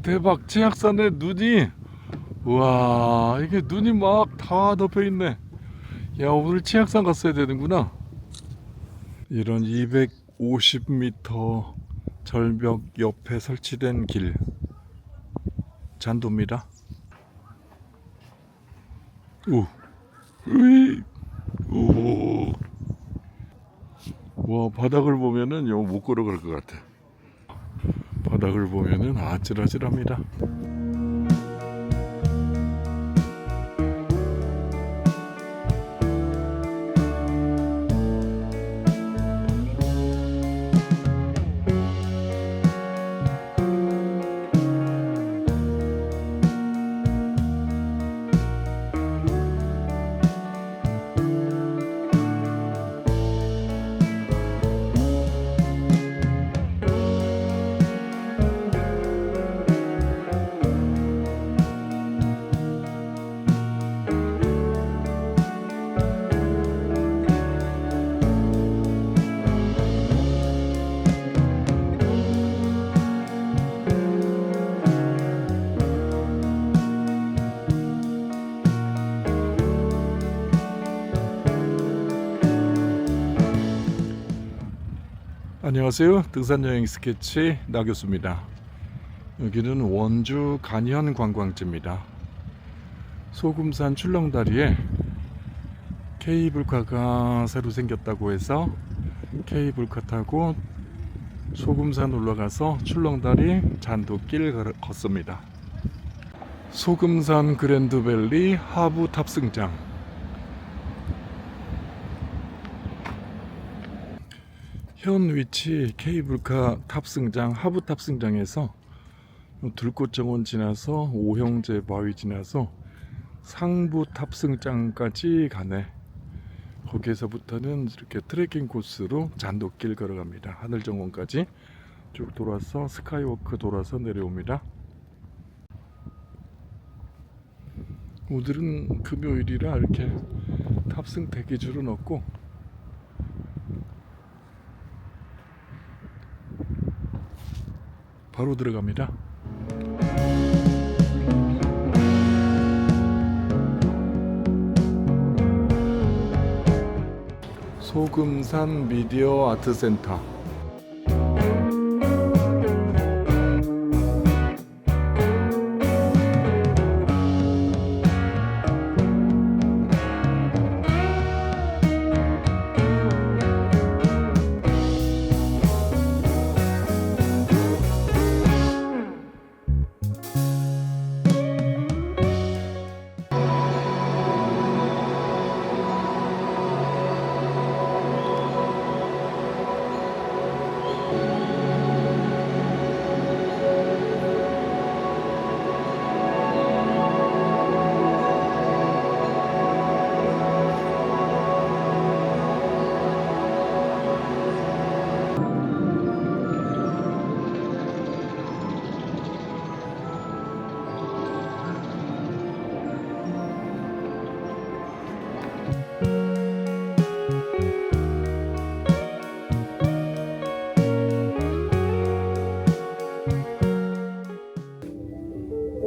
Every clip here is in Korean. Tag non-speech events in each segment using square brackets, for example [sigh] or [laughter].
와 대박. 치악산에 눈이. 와 이게 눈이 막 다 덮여 있네. 야 오늘 치악산 갔어야 되는구나. 이런 250m 절벽 옆에 설치된 길. 잔도입니다. 오 으이. 오. 와 바닥을 보면은 요 못 걸어갈 것 같아 바닥을 보면은 아찔아찔합니다. 안녕하세요. 등산여행 스케치 나 교수입니다. 여기는 원주 간현 관광지입니다. 소금산 출렁다리에 케이블카가 새로 생겼다고 해서 케이블카 타고 소금산 올라가서 출렁다리 잔도길 걸- 걷습니다. 소금산 그랜드밸리 하부 탑승장 현 위치 케이블카 탑승장 하부 탑승장에서 들꽃정원 지나서 오형제 바위 지나서 상부 탑승장까지 가네. 거기에서부터는 이렇게 트레킹 코스로 잔도길 걸어갑니다. 하늘정원까지 쭉 돌아서 스카이워크 돌아서 내려옵니다. 오늘은 금요일이라 이렇게 탑승 대기줄은 없고 바로 들어갑니다. 소금산 미디어 아트 센터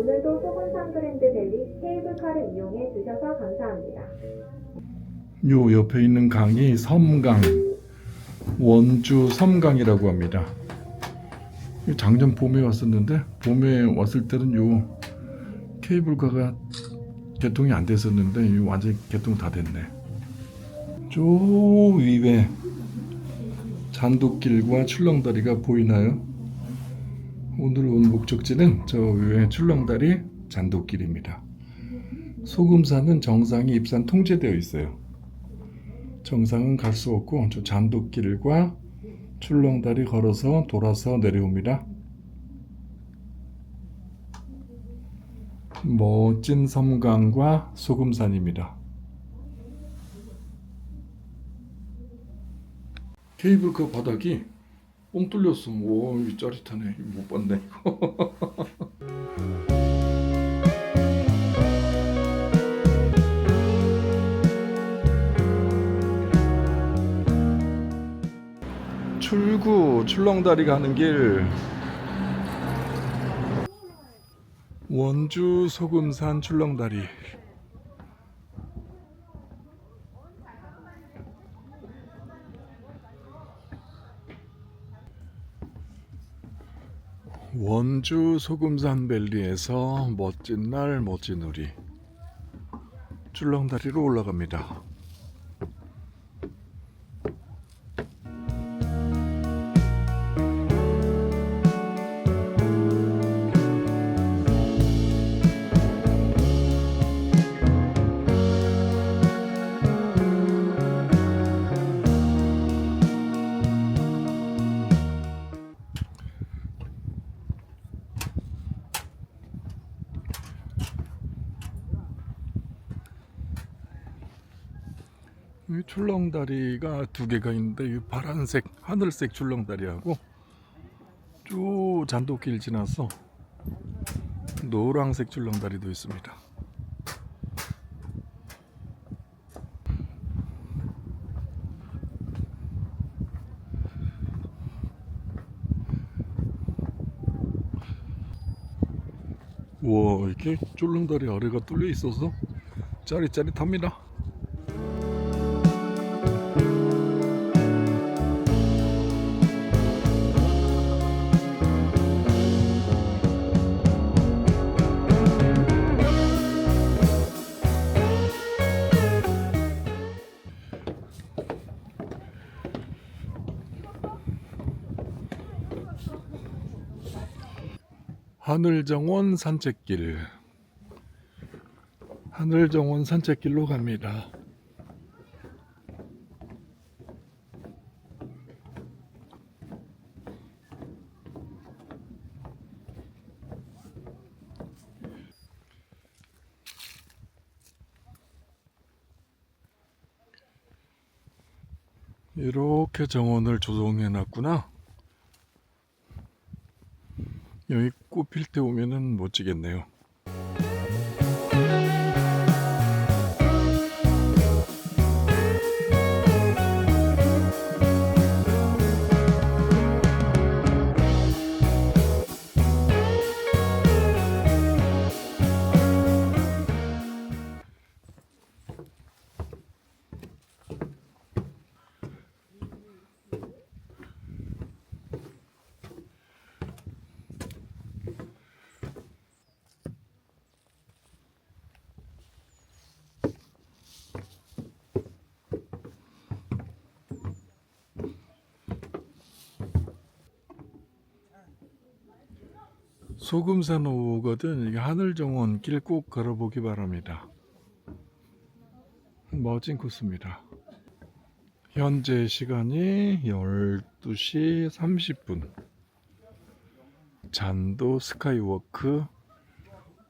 오늘도 소금산 그랜드 밸리 케이블카를 이용해 주셔서 감사합니다. 요 옆에 있는 강이 섬강 원주 섬강이라고 합니다. 이 작년 봄에 왔었는데 봄에 왔을 때는 요 케이블카가 개통이 안 됐었는데 이 완전히 개통 다 됐네. 저 위에 잔도길과 출렁다리가 보이나요? 오늘 온 목적지는 저 위에 출렁다리 잔도길입니다. 소금산은 정상이 입산 통제되어 있어요. 정상은 갈 수 없고 저 잔도길과 출렁다리 걸어서 돌아서 내려옵니다. 멋진 섬강과 소금산입니다. 케이블카 바닥이 뻥 뚫렸어. 오, 이 짜릿하네. 못 봤네. [laughs] 출구 출렁다리 가는 길 원주 소금산 출렁다리 원주 소금산 밸리에서 멋진 날 멋진 우리 출렁다리로 올라갑니다. 이 출렁다리가 두 개가 있는데 이 파란색 하늘색 출렁다리하고 쭉 잔도길 지나서 노란색 출렁다리도 있습니다. 와 이렇게 출렁다리 아래가 뚫려 있어서 짜릿짜릿합니다. 하늘정원 산책길 하늘정원 산책길로 갑니다. 이렇게 정원을 조성해 놨구나. 여기 꽃필 때 오면은 멋지겠네요. 소금산 오거든 이게 하늘정원 길 꼭 걸어보기 바랍니다. 멋진 코스입니다. 현재 시간이 12시 30분. 잔도 스카이워크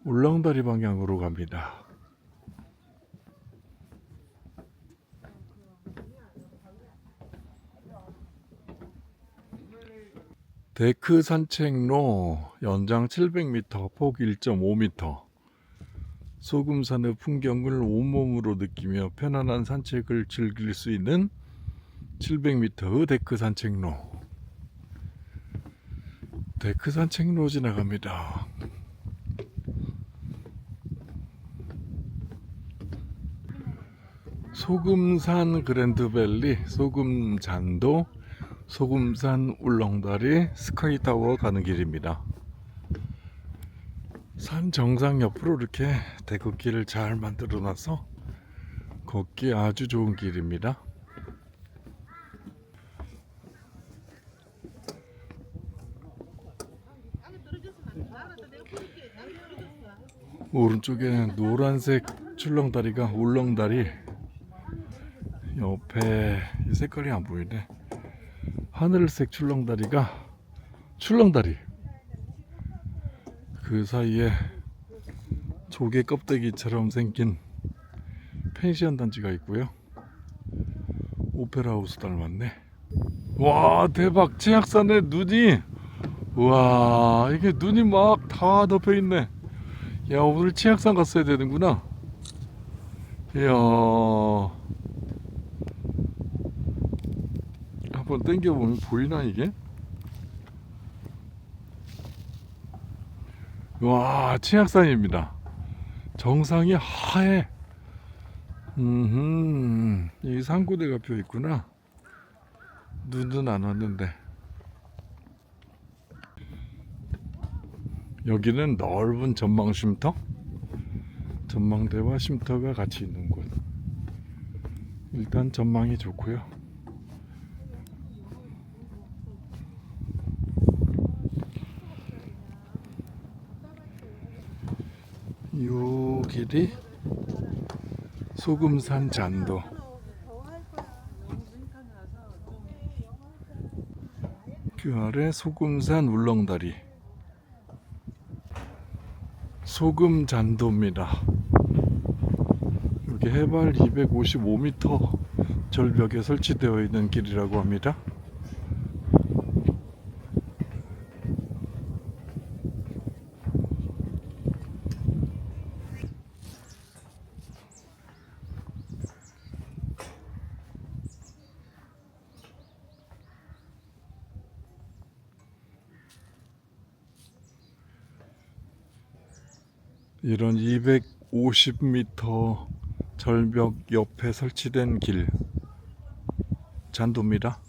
울렁다리 방향으로 갑니다. 데크 산책로 연장 700m, 폭 1.5m. 소금산의 풍경을 온몸으로 느끼며 편안한 산책을 즐길 수 있는 700m의 데크 산책로. 데크 산책로 지나갑니다. 소금산 그랜드밸리, 소금잔도, 소금산 울렁다리 스카이타워 가는 길입니다. 산 정상 옆으로 이렇게 대걷길을 잘 만들어 놔서 걷기 아주 좋은 길입니다. 오른쪽에 노란색 출렁다리가 울렁다리 옆에 이 색깔이 안 보이네. 하늘색 출렁다리가 출렁다리. 그 사이에 조개 껍데기처럼 생긴 펜션 단지가 있고요. 오페라 하우스 닮았네. 와 대박. 치악산에 눈이. 와 이게 눈이 막 다 덮여 있네. 야 오늘 치악산 갔어야 되는구나. 이야 한번 당겨보면 보이나 이게? 와, 치악산입니다. 정상이 하얘. 음, 이 산고대가 펴 있구나. 눈은 안 왔는데. 여기는 넓은 전망 쉼터? 전망대와 쉼터가 같이 있는 곳. 일단 전망이 좋고요. 요 길이 소금산 잔도 그 아래 소금산 울렁다리 소금 잔도입니다. 여기 해발 255m 절벽에 설치되어 있는 길이라고 합니다. 이런 250m 절벽 옆에 설치된 길 잔도입니다.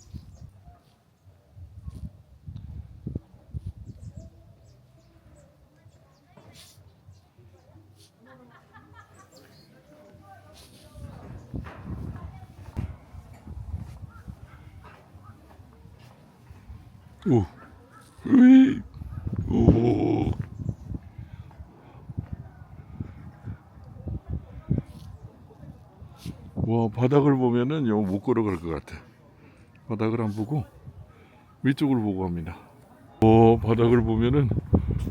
오, 으이, 오. 와 바닥을 보면은 요 못 걸어 갈 것 같아. 바닥을 안 보고 위쪽을 보고 합니다. 오 바닥을 보면은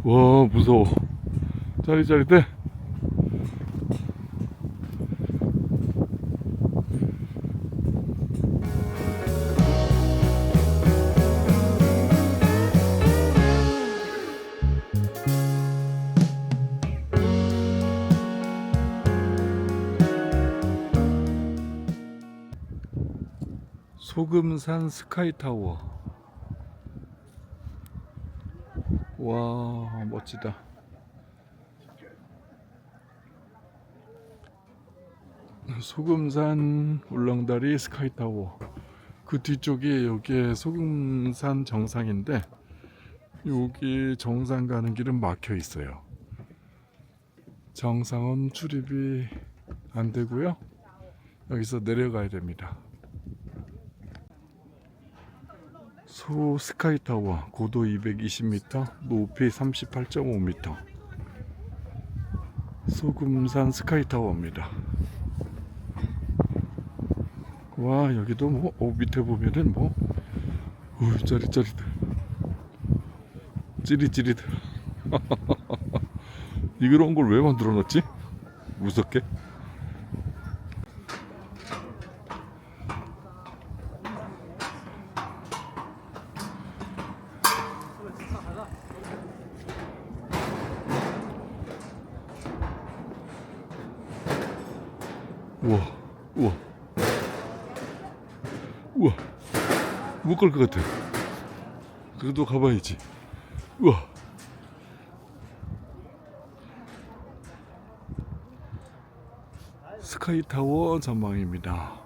와 무서워. 짜릿짜릿해. 소금산 스카이타워. 와, 멋지다. 소금산 울렁다리 스카이타워. 그 뒤쪽이 여기 소금산 정상인데 여기 정상 가는 길은 막혀 있어요. 정상은 출입이 안 되고요. 여기서 내려가야 됩니다. 소 스카이타워 고도 220m 높이 38.5m 소금산 스카이타워입니다. 와 여기도 뭐 어, 밑에 보면은 뭐 우, 짜릿짜릿해 찌릿찌릿. [laughs] 이런 걸 왜 만들어 놨지? 무섭게 우와, 우와, 우와, 못 갈 것 같아. 그래도 가봐야지. 우와. 스카이타워 전망입니다.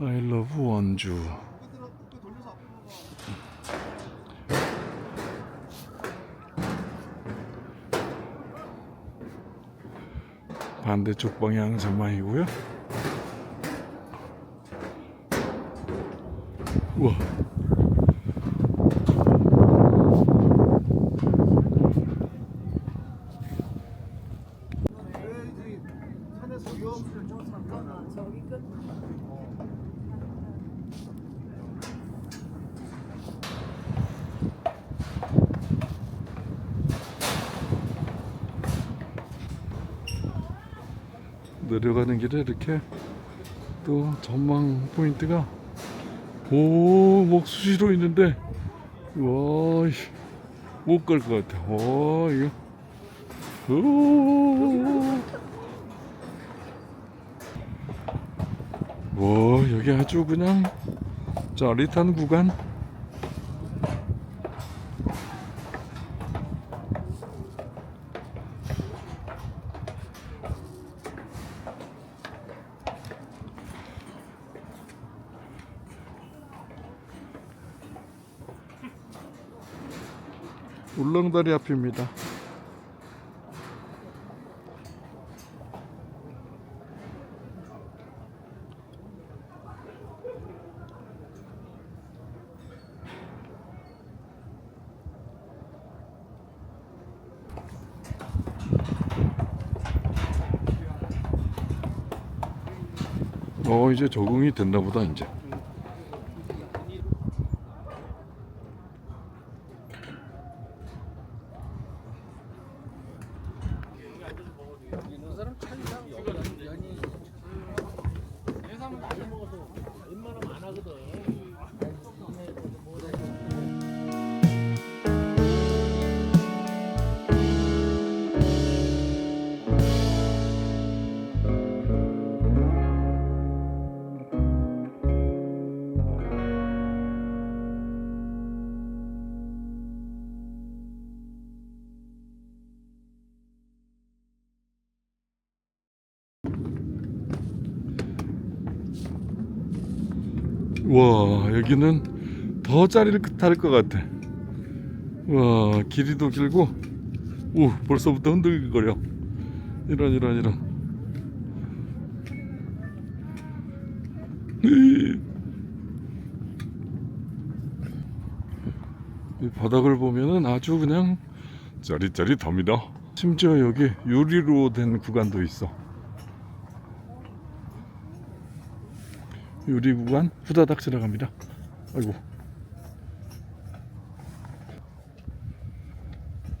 I love 원주. 반대쪽 방향 전망이고요. 우와. 내려가는 길에 이렇게 또 전망 포인트가 오 목 수시로 있는데 와못 갈 것 같아. 와 이거 오. 와 여기 아주 그냥 짜릿한 구간 울릉다리 앞입니다. 어 이제 적응이 됐나 보다 이제. 와 여기는 더 짜릿할 것 같아. 와 길이도 길고 오 벌써부터 흔들거려. 이런 이런 이런. 이 바닥을 보면은 아주 그냥 짜릿짜릿합니다. 심지어 여기 유리로 된 구간도 있어. 유리 구간 후다닥 지나갑니다. 아이고.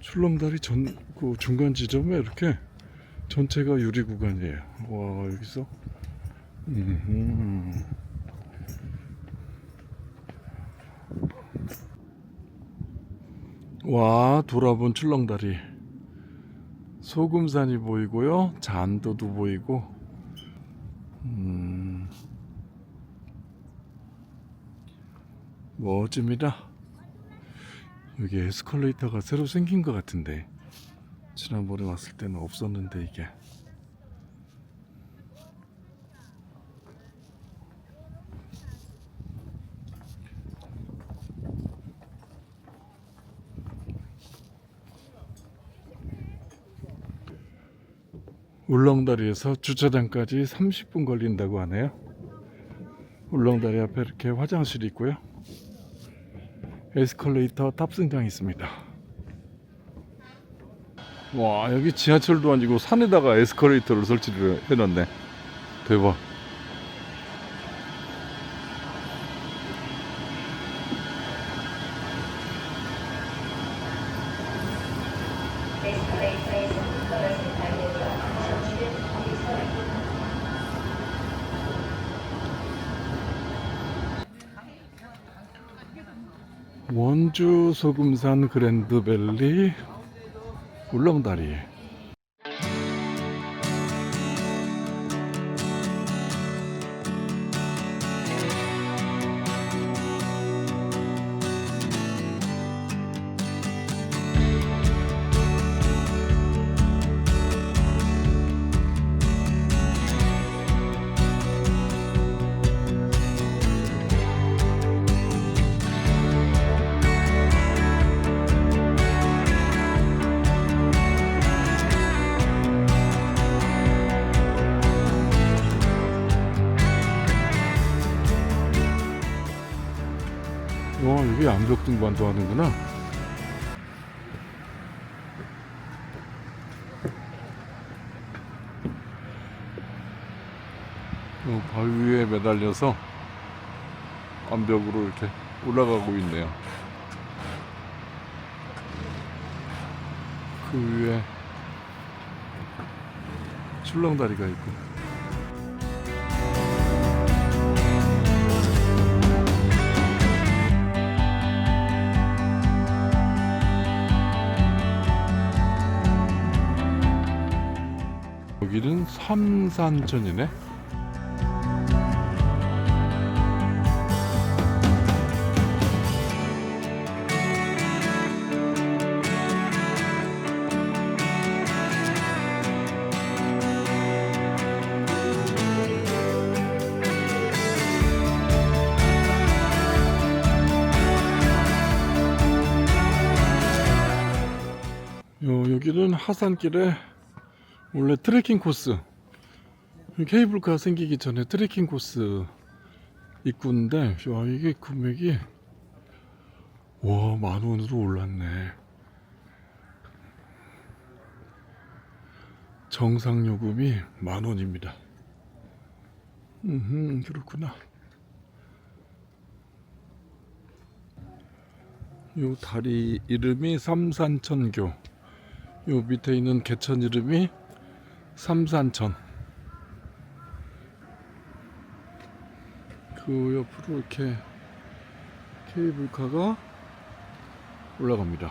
출렁다리 전 그 중간 지점에 이렇게 전체가 유리 구간이에요. 와 여기서. 음흠. 와 돌아본 출렁다리. 소금산이 보이고요. 잔도도 보이고. 음. 멋집니다. 여기 에스컬레이터가 새로 생긴 것 같은데 지난번에 왔을 때는 없었는데 이게 울렁다리에서 주차장까지 30분 걸린다고 하네요. 울렁다리 앞에 이렇게 화장실이 있고요. 에스컬레이터 탑승장이 있습니다. 와 여기 지하철도 아니고 산에다가 에스컬레이터를 설치를 해놨네. 대박. 원주 소금산 그랜드밸리 울렁다리 와 여기 암벽 등반도 하는구나? 어, 바위 위에 매달려서 암벽으로 이렇게 올라가고 있네요. 그 위에 출렁다리가 있고 함산천이네. 여기는 하산길에 원래 트레킹 코스 케이블카 생기기 전에 트레킹 코스 입구인데 야 이게 금액이 와 만원으로 올랐네. 정상 요금이 만원입니다. 음 그렇구나. 요 다리 이름이 삼산천교. 요 밑에 있는 개천 이름이 삼산천 그 옆으로 이렇게 케이블카가 올라갑니다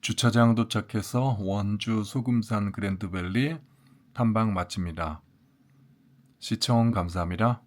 주차장 도착해서 원주 소금산 그랜드밸리 탐방 마칩니다. 시청 감사합니다.